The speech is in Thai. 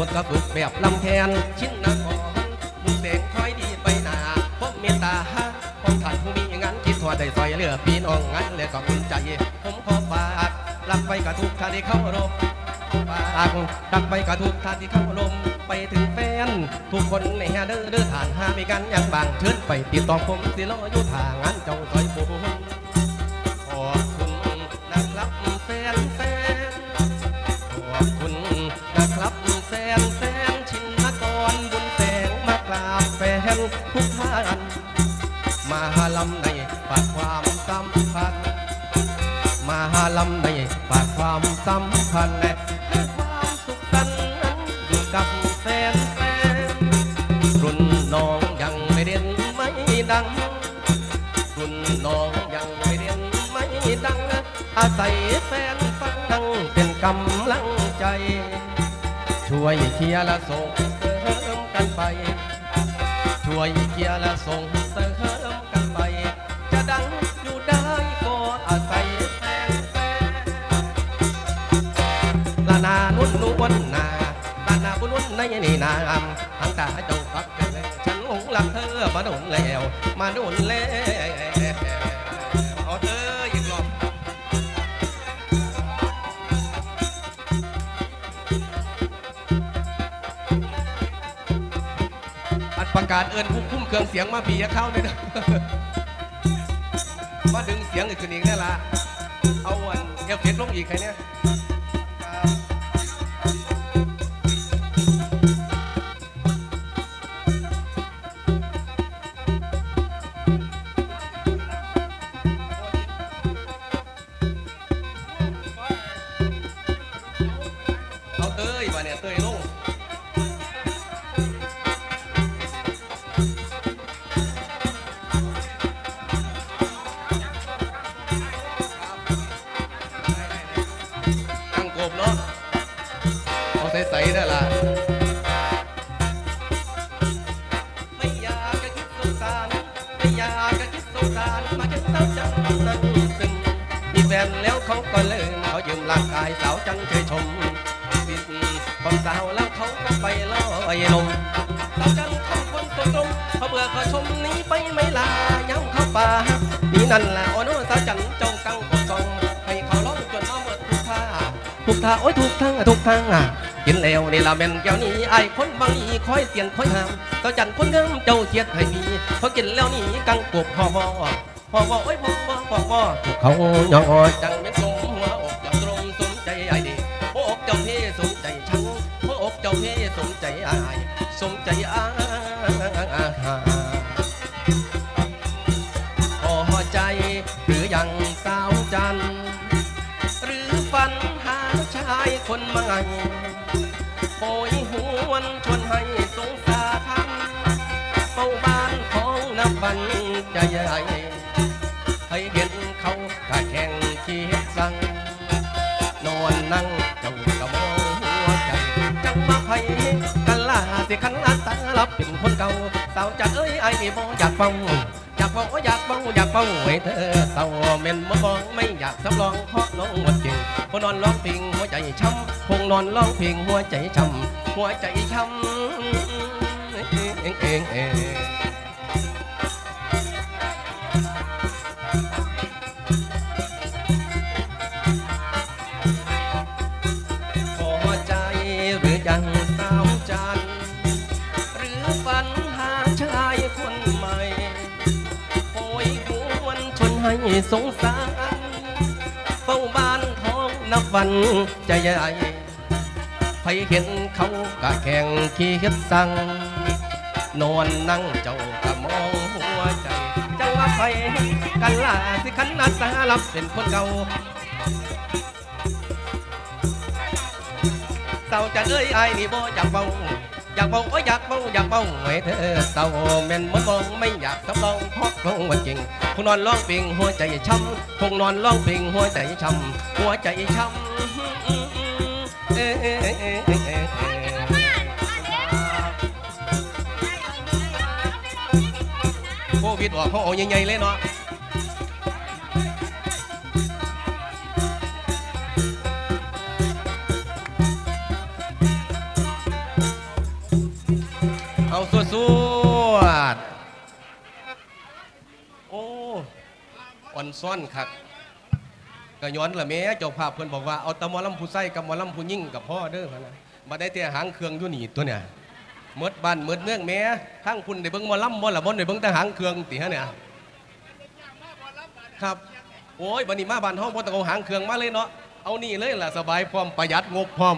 ทนกับลูกแบบลำแคนชิ้นนครมุงเสงคอยดีไปหนาพบเมตตาของท่านผู้มีงานคิดทอดได้ซอยเหลือปีน้องงั้นเลยก็คุณใจ ผมขอฝากรับไปกับทุกท่านที่เข้ารบฝากดักไปกับทุกท่านที่เข้าลมไปถึงแฟน ทุกคนในแฮเดอร์เด้อฐานหามีกันอย่างบางเชิญไปติดต่อผมสิรออยู่ทางงานเจ้าซอยบุญ ทุกท่านมาลำในฝากความสัมพันธ์มาลำในฝากความสัมพันธ์และให้ความสุขสันนั้นอยู่กับแฟนแฟนรุ่นน้องยังไม่เด่นไม่ดัง รุ่นน้องยังไม่เด่นไม่ดัง อาศัยแฟนฟังดังเป็นกำลังใจ ช่วยเชียร์และส่งเสริมกันไป ช่วยเกียร์และส่งเสริมกันไป จะดังอยู่ได้ก็อาศัยแฟนแฟนลานานุ่นนวลนาลานาบุญนุ่นในนี่นามทางตาเจ้าฟักกันเลยฉันหลงรักเธอมาโดนแล้ว มาโดนแล้ว กาศเอิญผู้คุ้มเครื่องเสียงมาบีเข้าเลยนะมาดึงเสียงอีกคนอีกนี่ละเอาอันเอฟเฟกต์ลงอีกใครเนี่ยเอาเต้ยมาเนี่ยเต้ยลง อยากจะคิดสงสารมาเก็บเต้าจังนั่งซึงมีแฟนแล้วเขาก็เลิกเขายืมร่างกายสาวจังเคยชมปิดความสาวแล้วเขาก็ไปลอยลมสาวจังทำคนตรงตรงเขาเบื่อเขาชมหนี้ไปไม่ลาย้ำเข้าป่านี่นั่นแหละโอ้โนสาวจันจงกังกดซองให้เขาร้องจนมาหมดทุกท่าทุกท่าโอ้ยทุกทางทุกทางอะ กินแล้วนี่ละแม่นแก้วนี้ไอ้คนบางอีคอยเสียนคอยหามเจ้าจันคนเดิมเจ้าเสียดให้มีพอกินแล้วนี่กังกบหอบอหอบอโอ้ยหอบอหอบอถูกเขายองอจังเป็นสมหัวอกจังตรงสมใจไอ้เด็กหัวอกเจ้าเพ่สมใจฉันหัวอกเจ้าเพ่สมใจไอ้สมใจอ้า คนใหม่โอยหวนชวนให้สงสารเฝ้าบ้านของนับวันใจใหญ่ให้เห็นเขากะแข่งคีดสั่งนอนนั่งเจ้ากะมองหัวใจจังมาไผกันล่าสิขันอาสารับเป็นคนเก่าสาวจัดเอ้ยไอ้บ่อยากฟัง อยากบ้องอยากบ้องอยากบ้องให้เธอเศร้าเม่นมามองไม่อยากสำรองเพราะน้องหมดจริงพอนอนร้องเพลงหัวใจช้ำคงนอนร้องเพลงหัวใจช้ำหัวใจช้ำเองเองเอง ให้สงสารเฝ้าบ้านท้องนับวันใจใหญ่ใครเห็นเขากะแข่งขี้เฮ็ดสั่งนอนนั่งเจ้ากะมองหัวใจจังว่าใครกันล่ะสิขันอาสารับเป็นคนเก่าเศร้าจันเอ้ยไอ้นี่บ่อยากเบา อยากเบาโอ้ยอยากเบาอยากเบาให้เธอเศร้าแม่นมดมองไม่อยากสำรองเพราะน้องวันจริงคงนอนร้องเพลงหัวใจช้ำคงนอนร้องเพลงหัวใจช้ำหัวใจช้ำเอ้ยเอ้ยเอ้ยเอ้ยเออโควิดออกเขาเอาใหญ่ๆเลยเนาะ อ่อนซ่อนคักก็ย้อนละแม่เจ้าภาพเพิ่นบอกว่าเอาตะมอลำผู้ใส่กับมอลำผู้ยิ่งกับพ่อเด้อพะนะมาได้แต่หางเครื่องอยู่นี่ตัวเนี่ยเมดบ้านเมดเมืองแม่ทั้งคุณได้เบิ่งมอลำบ่ล่ะบ่ได้เบิ่งแต่หางเครื่องติฮะเนี่ยครับโอ้ยบัดนี้มาบ้านเฮาบ่ต้องเอาหางเครื่องมาเลยเนาะเอานี่เลยล่ะสบายพร้อมประหยัดงบพร้อม